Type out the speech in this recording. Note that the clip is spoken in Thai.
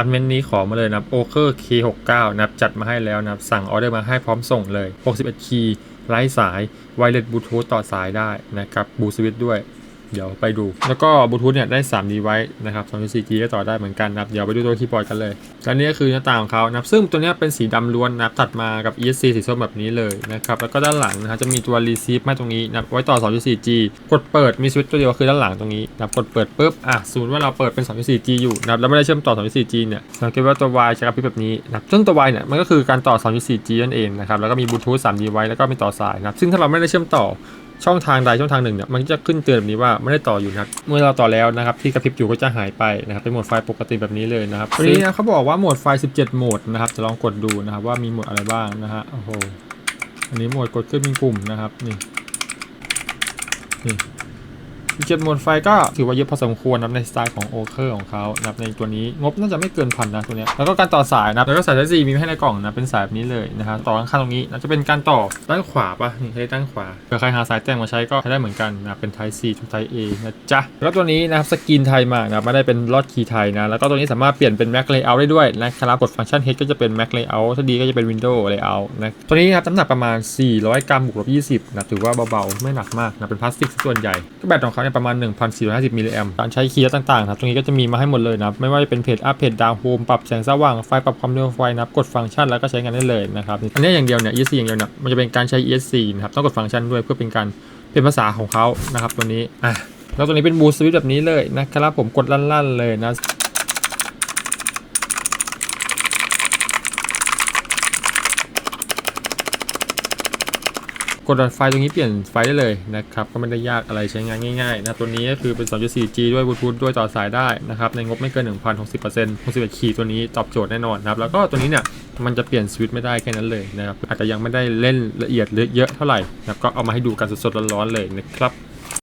ตัดเมนนี้ขอมาเลยนับโอเคอร์ K69 นะครับจัดมาให้แล้วนับสั่งออเดอร์มาให้พร้อมส่งเลย 61 คีย์ไร้สายไวเลสบลูทูธต่อสายได้นะครับบูสวิตด้วย เดี๋ยวไปดู แล้วก็บลูทูธเนี่ยได้3 d ไว้นะครับ 2.4G ก็ต่อได้เหมือนกันนะครับ เดี๋ยวไปดูตัวคีย์บอร์ดกันเลยและนี่ก็คือหน้าต่างของเขานะครับ ซึ่งตัวนี้เป็นสีดำล้วนนะครับ ตัดมากับ ESC สีส้มแบบนี้เลยนะครับ แล้วก็ด้านหลังนะครับจะมีตัว receive มาตรงนี้นับไว้ต่อ 2.4G กดเปิดมีสวิตช์ตัวเดียวคือด้านหลังตรงนี้นับกดเปิดปุ๊บ อะสมมติว่าเราเปิดเป็น 2.4G อยู่นะครับแล้วไม่ได้เชื่อมต่อ 2.4G เนี่ยสังเกตว่าตัว Y จะกระพริบแบบนี้นับซึ่งตัว Y เนี่ยมันก็คือการต่อ 2.4G นั่นเองนะครับแล้วก็มีบลูทูธ 3D ไว้แล้วก็มีต่อสายนะครับซึ่งถ้าเราไม่ได้เชื่อมต่อ ช่องทางใดช่องทางหนึ่งเนี่ยมันก็จะขึ้นเตือนแบบนี้ว่าไม่ได้ต่ออยู่นะครับเมื่อเราต่อแล้วนะครับที่กระพริบอยู่ก็จะหายไปนะครับเป็นโหมดไฟปกติแบบนี้เลยนะครับวันนี้นะเขาบอกว่าโหมดไฟ17 โหมดนะครับจะลองกดดูนะครับว่ามีโหมดอะไรบ้างนะฮะโอ้โหอันนี้โหมดกดขึ้นเป็นกลุ่มนะครับนี่นี่ 17โหมวดไฟก็ถือว่าเยอะพอสมควรนะในสไตล์ของโอเคอร์ของเขานะในตัวนี้งบน่าจะไม่เกินพันนะตัวเนี้ยแล้วก็การต่อสายนะแล้วก็สาย Type C มีให้ในกล่องนะเป็นสายแบบนี้เลยนะครับต่อข้างตรงนี้นะจะเป็นการต่อด้านขวาปะนี่ใช้ด้านขวาเผื่อใครหาสายแต่งมาใช้ก็ใช้ได้เหมือนกันนะเป็น Type C กับ Type A นะจ๊ะแล้วตัวนี้นะครับสกรีนไทยมากนะไม่ได้เป็นลอดคีย์ไทยนะแล้วก็ตัวนี้สามารถเปลี่ยนเป็น Mac Layout ได้ด้วยนะครับกดฟังก์ชัน H ก็จะเป็น Mac Layout ถ้าดีก็จะเป็น Windows Layout นะตัวนี้นะครับน้ำหนักประมาณ 400 กรัมบวกลบ20นะถือว่าเบาๆไม่หนักมากนะเป็นพลาสติกส่วนใหญ่ก็แบตของเขาเนี่ยประมาณ 1,450 มิลลิแอมการใช้คีย์ต่างๆนะครับตรงนี้ก็จะมีมาให้หมดเลยนะไม่ว่าจะเป็นเพจอัพเพจดาวโฮมปรับแสงสว่างไฟปรับความเร็วไฟนับกดฟังก์ชันแล้วก็ใช้งานได้เลยนะครับอันนี้อย่างเดียวเนี่ย ESC อย่างเดียวเนี่ยมันจะเป็นการใช้ ESC นะครับต้องกดฟังก์ชันด้วยเพื่อเป็นการเป็นภาษาของเขานะครับตัวนี้อะแล้วตัวนี้เป็นบูสวิตแบบนี้เลยนะครับผมกดลั่นๆเลยนะ กดไฟตรงนี้เปลี่ยนไฟได้เลยนะครับ ก็ไม่ได้ยากอะไรใช้งานง่ายๆนะตัวนี้ก็คือเป็น 2.4G ด้วยบลูทูธด้วยต่อสายได้นะครับในงบไม่เกิน 1,060% 61คีย์ตัวนี้ตอบโจทย์แน่นอนนะครับแล้วก็ตัวนี้เนี่ยมันจะเปลี่ยนสวิตช์ไม่ได้แค่นั้นเลยนะครับอาจจะยังไม่ได้เล่นละเอียดหรือเยอะเท่าไหร่นะก็เอามาให้ดูกันสดๆร้อนๆเลยนะครับ